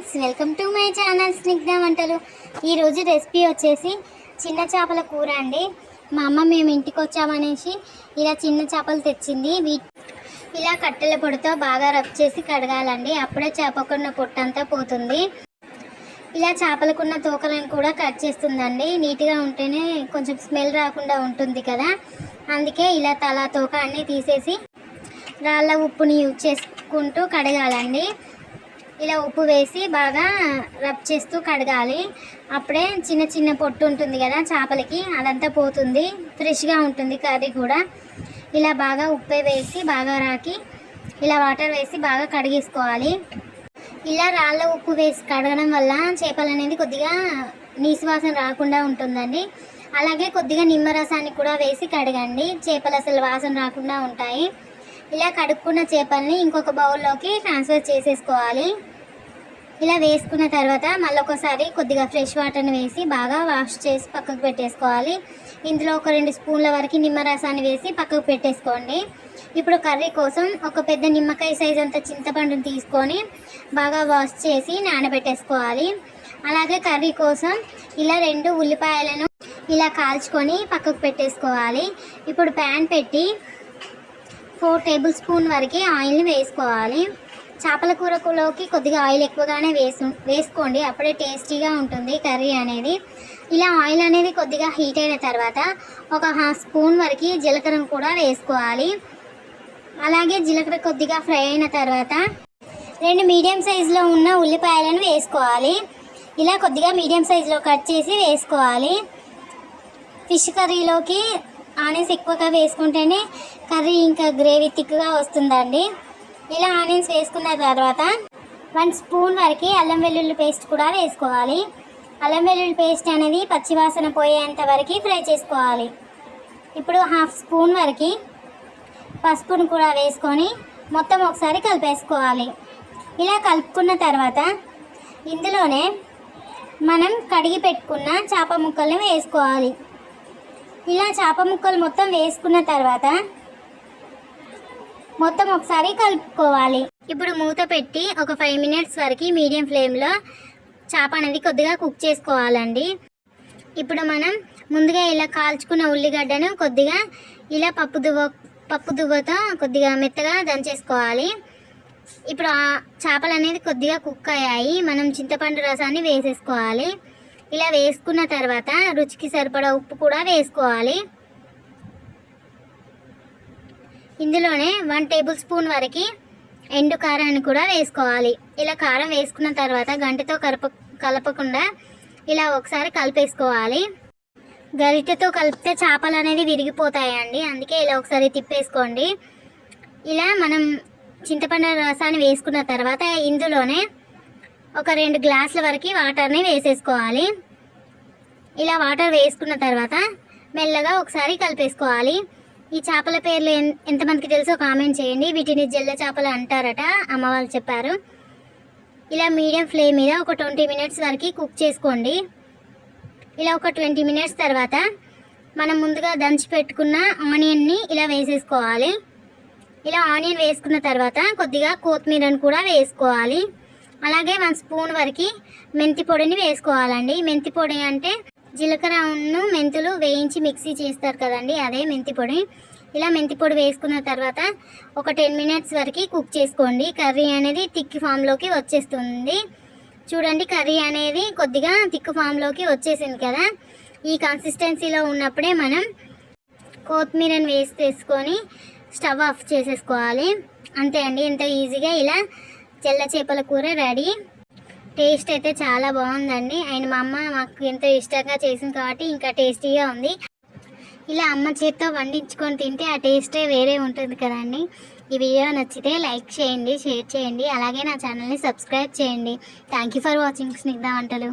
Friends welcome to my channel Snigdha వంటలు. ఈరోజు recipe వచ్చేసి చిన్న చేపల కూర అండి. మా అమ్మ మేము ఇంటికి వచ్చామనేసి ఇలా చిన్న చేపలు తెచ్చింది. ఇలా కట్టెల పొడితో బాగా రబ్ చేసి కడగాలండి. అప్పుడే చేపకున్న పొట్టంతా పోతుంది. ఇలా చేపలకున్న తోకలను కూడా కట్ చేస్తుందండి. నీట్గా ఉంటేనే కొంచెం స్మెల్ రాకుండా ఉంటుంది కదా. అందుకే ఇలా తల తోక అన్నీ తీసేసి రాళ్ళ ఉప్పుని యూజ్ చేసుకుంటూ కడగాలండి. ఇలా ఉప్పు వేసి బాగా రబ్ చేస్తూ కడగాలి. అప్పుడే చిన్న చిన్న పొట్టు ఉంటుంది కదా చేపలకి అదంతా పోతుంది. ఫ్రెష్గా ఉంటుంది కర్రీ కూడా. ఇలా బాగా ఉప్పే వేసి బాగా రాకి ఇలా వాటర్ వేసి బాగా కడిగేసుకోవాలి. ఇలా రాళ్ళ ఉప్పు వేసి కడగడం వల్ల చేపలు అనేది కొద్దిగా నీసువాసన రాకుండా ఉంటుందండి. అలాగే కొద్దిగా నిమ్మరసాన్ని కూడా వేసి కడగండి. చేపలు అసలు వాసన రాకుండా ఉంటాయి. ఇలా కడుక్కున్న చేపల్ని ఇంకొక బౌల్లోకి ట్రాన్స్ఫర్ చేసేసుకోవాలి. ఇలా వేసుకున్న తర్వాత మళ్ళీ ఒకసారి కొద్దిగా ఫ్రెష్ వాటర్ని వేసి బాగా వాష్ చేసి పక్కకు పెట్టేసుకోవాలి. ఇందులో ఒక రెండు స్పూన్ల వరకు నిమ్మరసాన్ని వేసి పక్కకు పెట్టేసుకోండి. ఇప్పుడు కర్రీ కోసం ఒక పెద్ద నిమ్మకాయ సైజ్ అంత చింతపండుని తీసుకొని బాగా వాష్ చేసి నానబెట్టేసుకోవాలి. అలాగే కర్రీ కోసం ఇలా రెండు ఉల్లిపాయలను ఇలా కాల్చుకొని పక్కకు పెట్టేసుకోవాలి. ఇప్పుడు ప్యాన్ పెట్టి ఫోర్ టేబుల్ స్పూన్ వరకు ఆయిల్ని వేసుకోవాలి. చేపల కూరలోకి కొద్దిగా ఆయిల్ ఎక్కువగానే వేసు వేసుకోండి. అప్పుడే టేస్టీగా ఉంటుంది కర్రీ అనేది. ఇలా ఆయిల్ అనేది కొద్దిగా హీట్ అయిన తర్వాత ఒక హాఫ్ స్పూన్ వరకు జీలకర్ర కూడా వేసుకోవాలి. అలాగే జీలకర్ర కొద్దిగా ఫ్రై అయిన తర్వాత రెండు మీడియం సైజులో ఉన్న ఉల్లిపాయలను వేసుకోవాలి. ఇలా కొద్దిగా మీడియం సైజులో కట్ చేసి వేసుకోవాలి. ఫిష్ కర్రీలోకి ఆనియన్స్ ఎక్కువగా వేసుకుంటేనే కర్రీ ఇంకా గ్రేవీ థిక్గా వస్తుందండి. ఇలా ఆనియన్స్ వేసుకున్న తర్వాత వన్ స్పూన్ వరకు అల్లం వెల్లుల్లి పేస్ట్ కూడా వేసుకోవాలి. అల్లం వెల్లుల్లి పేస్ట్ అనేది పచ్చివాసన పోయేంత వరకు ఫ్రై చేసుకోవాలి. ఇప్పుడు హాఫ్ స్పూన్ వరకు పసుపును కూడా వేసుకొని మొత్తం ఒకసారి కలిపేసుకోవాలి. ఇలా కలుపుకున్న తర్వాత ఇందులోనే మనం కడిగి పెట్టుకున్న చేప ముక్కల్ని వేసుకోవాలి. ఇలా చేప ముక్కలు మొత్తం వేసుకున్న తర్వాత మొత్తం ఒకసారి కలుపుకోవాలి. ఇప్పుడు మూత పెట్టి ఒక ఫైవ్ మినిట్స్ వరకు మీడియం ఫ్లేమ్లో చేప అనేది కొద్దిగా కుక్ చేసుకోవాలండి. ఇప్పుడు మనం ముందుగా ఇలా కాల్చుకున్న ఉల్లిగడ్డను కొద్దిగా ఇలా పప్పు దువ్వ పప్పు దువ్వతో కొద్దిగా మెత్తగా దంచేసుకోవాలి ఇప్పుడు ఆ చేపలు అనేది కొద్దిగా కుక్ అయ్యాయి. మనం చింతపండు రసాన్ని వేసేసుకోవాలి. ఇలా వేసుకున్న తర్వాత రుచికి సరిపడా ఉప్పు కూడా వేసుకోవాలి. ఇందులోనే వన్ టేబుల్ స్పూన్ వరకు ఎండు కారాన్ని కూడా వేసుకోవాలి. ఇలా కారం వేసుకున్న తర్వాత గంటతో కలప కలపకుండా ఇలా ఒకసారి కలిపేసుకోవాలి. గరిటెతో కలిపితే చేపలు అనేది విరిగిపోతాయండి. అందుకే ఇలా ఒకసారి తిప్పేసుకోండి. ఇలా మనం చింతపండు రసాన్ని వేసుకున్న తర్వాత ఇందులోనే ఒక రెండు గ్లాసుల వరకు వాటర్ని వేసేసుకోవాలి. ఇలా వాటర్ వేసుకున్న తర్వాత మెల్లగా ఒకసారి కలిపేసుకోవాలి. ఈ చేపల పేర్లు ఎంతమందికి తెలుసో కామెంట్ చేయండి. వీటిని జల్ల చేపలు అంటారట అమ్మ వాళ్ళు చెప్పారు. ఇలా మీడియం ఫ్లేమ్ మీద ఒక ట్వంటీ మినిట్స్ వరకు కుక్ చేసుకోండి. ఇలా ఒక ట్వంటీ మినిట్స్ తర్వాత మనం ముందుగా దంచి పెట్టుకున్న ఆనియన్ని ఇలా వేసేసుకోవాలి. ఇలా ఆనియన్ వేసుకున్న తర్వాత కొద్దిగా కొత్తిమీరను కూడా వేసుకోవాలి. అలాగే వన్ స్పూన్ వరకు మెంతి పొడిని వేసుకోవాలండి. మెంతి పొడి అంటే జీలకర్రను మెంతులు వేయించి మిక్సీ చేస్తారు కదండి అదే మెంతి పొడి. ఇలా మెంతి పొడి వేసుకున్న తర్వాత ఒక టెన్ మినిట్స్ వరకు కుక్ చేసుకోండి. కర్రీ అనేది థిక్ ఫామ్లోకి వచ్చేస్తుంది. చూడండి కర్రీ అనేది కొద్దిగా థిక్ ఫామ్లోకి వచ్చేసింది కదా. ఈ కన్సిస్టెన్సీలో ఉన్నప్పుడే మనం కొత్తిమీరని వేసి తీసుకొని స్టవ్ ఆఫ్ చేసేసుకోవాలి. అంతే అండి ఎంత ఈజీగా ఇలా చెల్ల చేపల కూర రెడీ. టేస్ట్ అయితే చాలా బాగుందండి. అండ్ మా అమ్మ మాకు ఎంతో ఇష్టంగా చేసింది కాబట్టి ఇంకా టేస్టీగా ఉంది. ఇలా అమ్మ చేత్తో వండించుకొని తింటే ఆ టేస్టే వేరే ఉంటుంది కదండి. ఈ వీడియో నచ్చితే లైక్ చేయండి షేర్ చేయండి. అలాగే నా ఛానల్ని సబ్స్క్రైబ్ చేయండి. Thank you for watching Snigdha వంటలు.